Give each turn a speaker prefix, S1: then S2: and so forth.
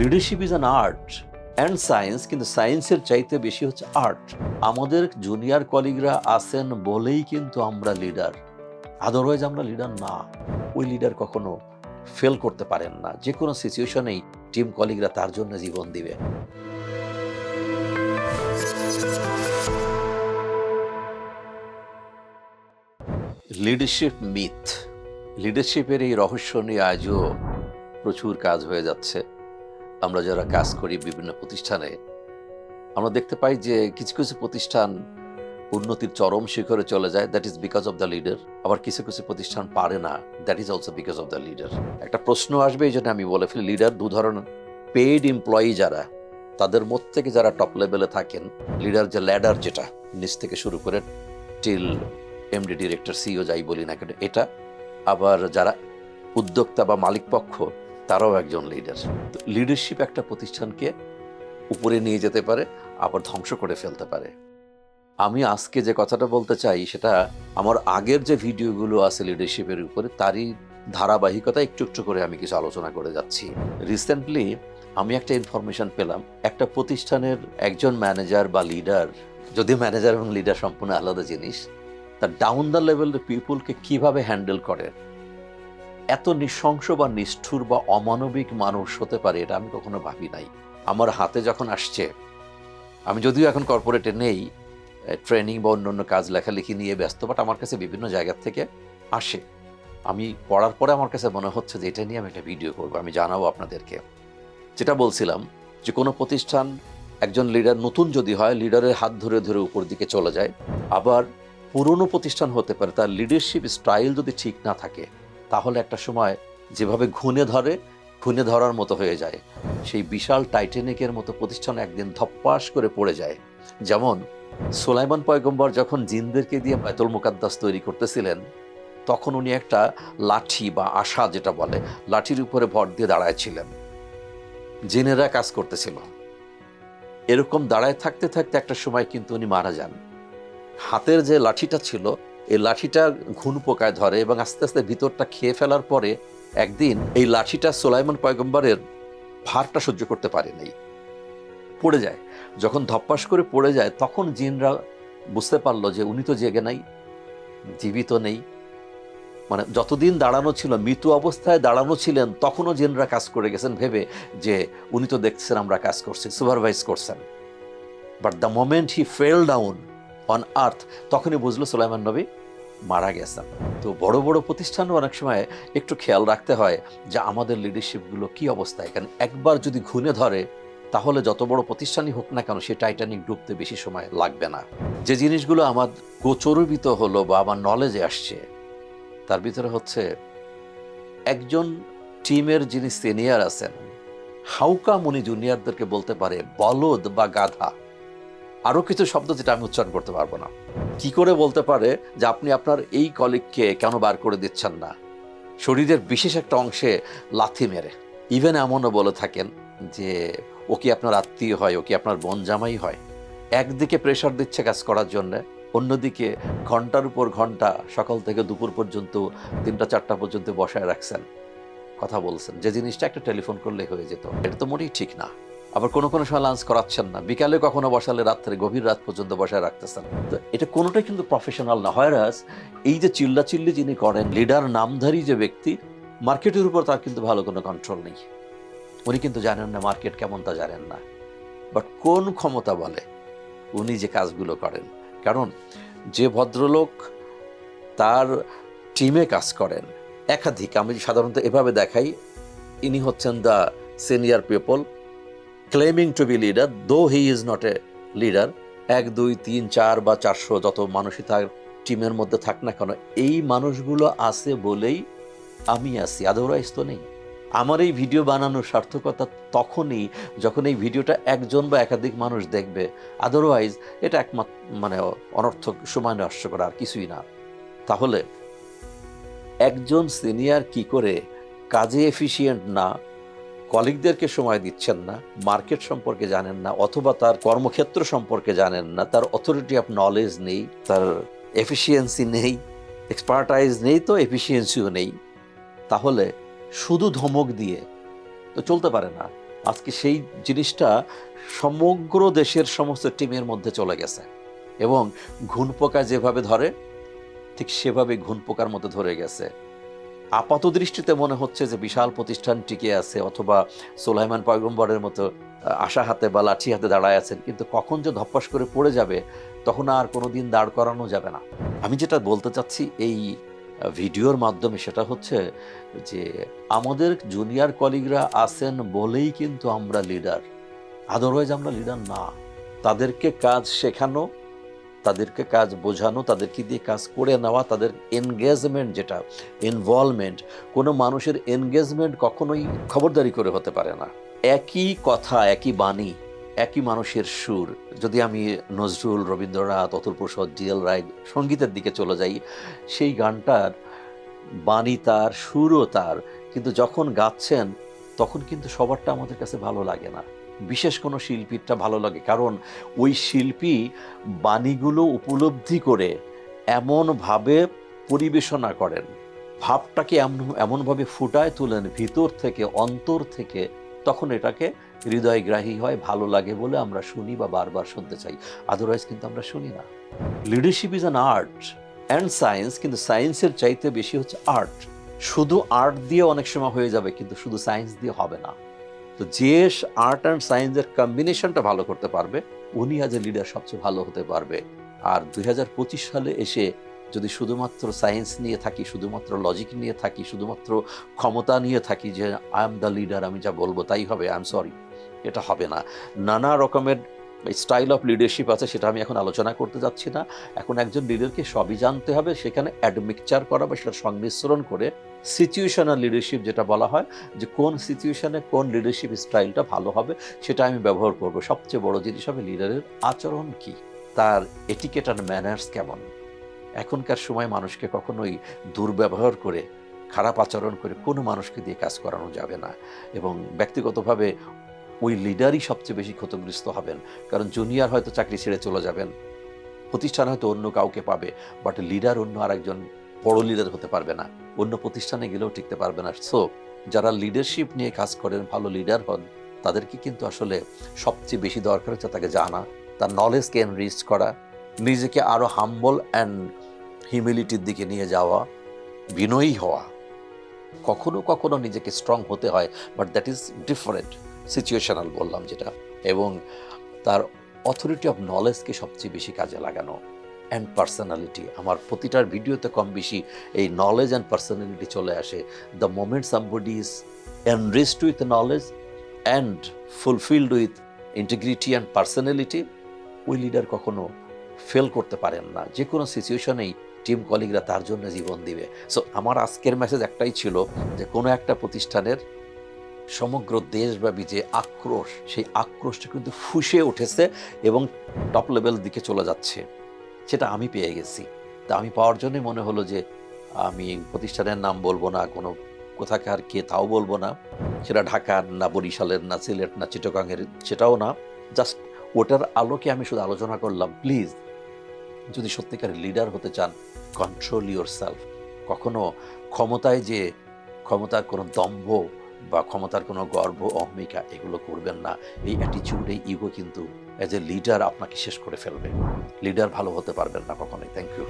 S1: Leadership is an art and science কিন্তু সায়েন্সের চাইতে বেশি হচ্ছে আর্ট আমাদের জুনিয়র কলিগরা আছেন বলেই কিন্তু আমরা লিডার আদারওয়াইজ আমরা লিডার না। ওই লিডার কখনো ফেল করতে পারেন না। যে কোনো সিচুয়েশনেই টিম কলিগরা তার জন্য জীবন দিবে। লিডারশিপ মিথ লিডারশিপের এই রহস্য নিয়ে আজও প্রচুর কাজ হয়ে যাচ্ছে। আমরা যারা কাজ করি বিভিন্ন প্রতিষ্ঠানে, আমরা দেখতে পাই যে কিছু কিছু প্রতিষ্ঠান উন্নতির চরম শিখরে চলে যায় that is because of the leader আবার কিছু কিছু প্রতিষ্ঠান পারে না that is also because of the leader একটা প্রশ্ন আসবে, এই জন্য আমি বলে ফেলি লিডার দু ধরনের। পেইড এমপ্লয়ি যারা, তাদের মধ্যে থেকে যারা টপ লেভেলে থাকেন লিডার যে ল্যাডার যেটা, নিচ থেকে শুরু করে টিল এমডি ডিরেক্টর সিও যাই বলি না কেন, এটা। আবার যারা উদ্যোক্তা বা মালিক পক্ষ তারাও একজন লিডার লিডারশিপ একটা প্রতিষ্ঠানকে উপরে নিয়ে যেতে পারে, আবার ধ্বংস করে ফেলতে পারে। আমি আজকে যে কথাটা বলতে চাই, সেটা আমার আগের যে ভিডিওগুলো আছে লিডারশিপের উপরে, তারই ধারাবাহিকতা একটু একটু করে আমি কিছু আলোচনা করে যাচ্ছি। রিসেন্টলি আমি একটা ইনফরমেশন পেলাম, একটা প্রতিষ্ঠানের একজন ম্যানেজার বা লিডার যদি ম্যানেজার এবং লিডার সম্পূর্ণ আলাদা জিনিস তা ডাউন দ্য লেভেলের পিপুলকে কীভাবে হ্যান্ডেল করে এত নৃশংস বা নিষ্ঠুর বা অমানবিক মানুষ হতে পারে এটা আমি কখনো ভাবি নাই। আমার হাতে যখন আসছে, আমি যদিও এখন কর্পোরেটে নেই ট্রেনিং বা অন্য অন্য কাজ লেখালেখি নিয়ে ব্যস্ত বাট আমার কাছে বিভিন্ন জায়গা থেকে আসে। আমি পড়ার পরে আমার কাছে মনে হচ্ছে যে এটা নিয়ে আমি একটা ভিডিও করব, আমি জানাব আপনাদেরকে। যেটা বলছিলাম যে কোনো প্রতিষ্ঠান, একজন লিডার নতুন যদি হয় লিডারের হাত ধরে ধরে উপর দিকে চলে যায়। আবার পুরনো প্রতিষ্ঠান হতে পারে, তার লিডারশিপ স্টাইল যদি ঠিক না থাকে তাহলে একটা সময় যেভাবে ঘুণে ধরে, ঘুণে ধরার মতো হয়ে যায়। সেই বিশাল টাইটানিকের মতো প্রতিষ্ঠান একদিন ধপ্পাস করে পড়ে যায়। যেমন সোলাইমান পয়গম্বর যখন জিনদেরকে দিয়ে বাইতুল মুকাদ্দাস তৈরি করতেছিলেন, তখন উনি একটা লাঠি বা আশা যেটা বলে, লাঠির উপরে ভর দিয়ে দাঁড়ায় ছিলেন। জিনেরা কাজ করতেছিল। এরকম দাঁড়ায় থাকতে থাকতে একটা সময় কিন্তু উনি মারা যান। হাতের যে লাঠিটা ছিল এই লাঠিটা ঘুন পোকায় ধরে এবং আস্তে আস্তে ভিতরটা খেয়ে ফেলার পরে একদিন এই লাঠিটা সোলাইমন পয়গম্বরের ভারটা সহ্য করতে পারেনি পড়ে যায়। যখন ধপ্পাস করে পড়ে যায়, তখন জিনরা বুঝতে পারল যে উনি তো জেগে নাই, জীবিত নেই। মানে যতদিন দাঁড়ানো ছিল, মৃত অবস্থায় দাঁড়ানো ছিলেন, তখনও জিনরা কাজ করে গেছেন ভেবে যে উনি তো দেখছেন আমরা কাজ করছি, সুপারভাইজ করছেন। But the moment he fell down on earth তখনই বুঝলো সুলাইমান নবী মারা গেছেন। তো বড় বড় প্রতিষ্ঠানও অনেক সময় একটু খেয়াল রাখতে হয় যে আমাদের লিডারশিপগুলো কি অবস্থায়। কারণ একবার যদি ঘুনে ধরে, তাহলে যত বড় প্রতিষ্ঠানই হোক না কেন সে টাইটানিক ডুবতে বেশি সময় লাগবে না। যে জিনিসগুলো আমার গোচরবিত হলো বা আমার নলেজে আসছে, তার ভিতরে হচ্ছে একজন টিমের যিনি সিনিয়র আছেন, হাউকা উনি জুনিয়রদেরকে বলতে পারে বলদ বা গাধা। আরও কিছু শব্দ যেটা আমি উচ্চারণ করতে পারব না। কি করে বলতে পারে যে আপনি আপনার এই কলিগকে কেন বার করে দিচ্ছেন না? শরীরের বিশেষ একটা অংশে লাথি মেরে। ইভেন এমনও বলে থাকেন যে ও কি আপনার আত্মীয় হয়, ও কি আপনার বোন জামাই হয়? একদিকে প্রেশার দিচ্ছে কাজ করার জন্য, অন্যদিকে ঘণ্টার উপর ঘণ্টা, সকাল থেকে দুপুর পর্যন্ত, তিনটা চারটা পর্যন্ত বসায় রাখছেন। কথা বলছেন। যে জিনিসটা একটা টেলিফোন করলে হয়ে যেত। এটা তো মোটেই ঠিক না। আবার কোনো কোনো সময় লাঞ্চ করাচ্ছেন না। বিকালে কখনো বসালে রাত্রে গভীর রাত পর্যন্ত বসায় রাখতেছেন। তো এটা কোনোটাই কিন্তু প্রফেশনাল না। হয়রাস এই যে চিল্লা চিল্লি যিনি করেন লিডার নামধারী যে ব্যক্তি মার্কেটের উপর তার কিন্তু ভালো কোনো কন্ট্রোল নেই। উনি কিন্তু জানেন না মার্কেট কেমন, তা জানেন না। বাট কোন ক্ষমতা বলে, উনি যে কাজগুলো করেন। কারণ যে ভদ্রলোক তার টিমে কাজ করেন, একাধিক, আমি সাধারণত এভাবে দেখাই, ইনি হচ্ছেন the senior people claiming to be leader though he is not a leader এক, দুই, তিন, চার বা চারশো যত মানুষই তার টিমের মধ্যে থাক না কেন, এই মানুষগুলো আছে বলেই আমি আছি আদারওয়াইজ তো নেই। আমার এই ভিডিও বানানোর সার্থকতা তখনই যখন এই ভিডিওটা একজন বা একাধিক মানুষ দেখবে আদারওয়াইজ এটা একমাত্র মানে অনর্থক, সময় নষ্ট করা আর কিছুই না। তাহলে একজন সিনিয়র কি করে কাজে এফিসিয়েন্ট না কলিগদেরকে সময় দিচ্ছেন না, মার্কেট সম্পর্কে জানেন না, অথবা তার কর্মক্ষেত্র সম্পর্কে জানেন না, তার অথরিটি অফ নলেজ নেই, তার এফিসিয়েন্সি নেই এক্সপার্টাইজ নেই, তো এফিসিয়েন্সিও নেই। তাহলে শুধু ধমক দিয়ে তো চলতে পারে না। আজকে সেই জিনিসটা সমগ্র দেশের সমস্ত টিমের মধ্যে চলে গেছে এবং ঘুন পোকা যেভাবে ধরে, ঠিক সেভাবে ঘুন পোকার মতো ধরে গেছে। আপাত দৃষ্টিতে মনে হচ্ছে যে বিশাল প্রতিষ্ঠান টিকে আছে অথবা সোলাইমান পয়গম্বরের মতো আশা হাতে বা লাঠি হাতে দাঁড়ায় আছেন, কিন্তু কখন যে ধপ্পাস করে পড়ে যাবে, তখন আর কোনো দিন দাঁড় করানো যাবে না। আমি যেটা বলতে চাচ্ছি এই ভিডিওর মাধ্যমে সেটা হচ্ছে যে আমাদের জুনিয়র কলিগরা আছেন বলেই কিন্তু আমরা লিডার। আদারওয়াইজ আমরা লিডার না। তাদেরকে কাজ শেখানো তাদেরকে কাজ বোঝানো, তাদেরকে দিয়ে কাজ করে নেওয়া, তাদের এনগেজমেন্ট যেটা ইনভলভমেন্ট কোনো মানুষের এনগেজমেন্ট কখনোই খবরদারি করে হতে পারে না। একই কথা, একই বাণী, একই মানুষের সুর। যদি আমি নজরুল, রবীন্দ্রনাথ অতুল প্রসাদ জিএল রায় সঙ্গীতের দিকে চলে যাই, সেই গানটার বাণী তার, সুরও তার। কিন্তু যখন গাচ্ছেন, তখন কিন্তু সবারটা আমাদের কাছে ভালো লাগে না। বিশেষ কোনো শিল্পীরটা ভালো লাগে। কারণ ওই শিল্পী বাণীগুলো উপলব্ধি করে এমনভাবে পরিবেশনা করেন। ভাবটাকে এমন, এমনভাবে ফুটায় তোলেন ভিতর থেকে, অন্তর থেকে, তখন এটাকে হৃদয়গ্রাহী হয়, ভালো লাগে বলে আমরা শুনি বা বারবার শুনতে চাই। আদারওয়াইজ কিন্তু আমরা শুনি না। Leadership is an art and science কিন্তু সায়েন্সের চাইতে বেশি হচ্ছে আর্ট শুধু আর্ট দিয়ে অনেক সময় হয়ে যাবে, কিন্তু শুধু সায়েন্স দিয়ে হবে না। তো যে আর্ট অ্যান্ড সায়েন্সের কম্বিনেশনটা ভালো করতে পারবে। উনি আজ লিডার সবচেয়ে ভালো হতে পারবে। আর দুই হাজার পঁচিশ সালে এসে যদি শুধুমাত্র সায়েন্স নিয়ে থাকি, শুধুমাত্র লজিক নিয়ে থাকি, শুধুমাত্র ক্ষমতা নিয়ে থাকি যে আই এম দ্য লিডার আমি যা বলব তাই হবে আই এম সরি এটা হবে না। নানা রকমের স্টাইল অফ লিডারশিপ আছে, সেটা আমি এখন আলোচনা করতে যাচ্ছি না। এখন একজন লিডারকে সবই জানতে হবে, সেখানে অ্যাডমিকচার করা বা সেটা সংমিশ্রণ করে সিচুয়েশনাল লিডারশিপ যেটা বলা হয়, যে কোন সিচুয়েশনে কোন লিডারশিপ স্টাইলটা ভালো হবে, সেটা আমি ব্যবহার করব। সবচেয়ে বড় জিনিস হবে লিডারের আচরণ কি? তার এটিকেট অ্যান্ড ম্যানার্স কেমন? এখনকার সময় মানুষকে কখনোই দুর্ব্যবহার করে, খারাপ আচরণ করে কোনো মানুষকে দিয়ে কাজ করানো যাবে না। এবং ব্যক্তিগতভাবে ওই লিডারই সবচেয়ে বেশি ক্ষতিগ্রস্ত হবেন। কারণ জুনিয়র হয়তো চাকরি ছেড়ে চলে যাবেন, প্রতিষ্ঠান হয়তো অন্য কাউকে পাবে বাট লিডার অন্য আরেকজন বড় লিডার হতে পারবে না, অন্য প্রতিষ্ঠানে গেলেও টিকতে পারবে না। সো যারা লিডারশিপ নিয়ে কাজ করেন, ভালো লিডার হন, তাদেরকে কিন্তু আসলে সবচেয়ে বেশি দরকার হচ্ছে তাকে জানা, তার নলেজকে এনরিচ করা, নিজেকে আরও হাম্বল অ্যান্ড হিউমিলিটির দিকে নিয়ে যাওয়া, বিনয়ী হওয়া। কখনো কখনো নিজেকে স্ট্রং হতে হয় but that is different situational বললাম যেটা। এবং তার অথরিটি অফ নলেজকে সবচেয়ে বেশি কাজে লাগানো। অ্যান্ড পার্সোনালিটি আমার প্রতিটার ভিডিওতে কম বেশি এই নলেজ অ্যান্ড পার্সোনালিটি চলে আসে। The moment somebody is enriched with knowledge and fulfilled with integrity and personality ওই লিডার কখনো ফেল করতে পারেন না। যে কোনো সিচুয়েশনেই টিম কলিগরা তার জন্য জীবন দিবে। সো আমার আজকের মেসেজ একটাই ছিল যে কোনো একটা প্রতিষ্ঠানের সমগ্র দেশব্যাপী যে আক্রোশ, সেই আক্রোশটা কিন্তু ফুসে উঠেছে এবং টপ লেভেল দিকে চলে যাচ্ছে। সেটা আমি পেয়ে গেছি। তা আমি পাওয়ার জন্যই মনে হলো যে, আমি প্রতিষ্ঠানের নাম বলব না, কোনো কোথাকার কে তাও বলব না। সেটা ঢাকার না বরিশালের, না সিলেট, না চিটগাংয়ের, সেটাও না। জাস্ট ওটার আলোকে আমি শুধু আলোচনা করলাম, প্লিজ, যদি সত্যিকারের লিডার হতে চান কন্ট্রোল ইউর সেলফ কখনো ক্ষমতায় যে, ক্ষমতার কোনো দম্ভ বা ক্ষমতার কোনো গর্ব, অহমিকা, এগুলো করবেন না। এই অ্যাটিচিউড এই ইগো কিন্তু অ্যাজ এ লিডার আপনাকে শেষ করে ফেলবে। লিডার ভালো হতে পারবেন না কখনোই। Thank you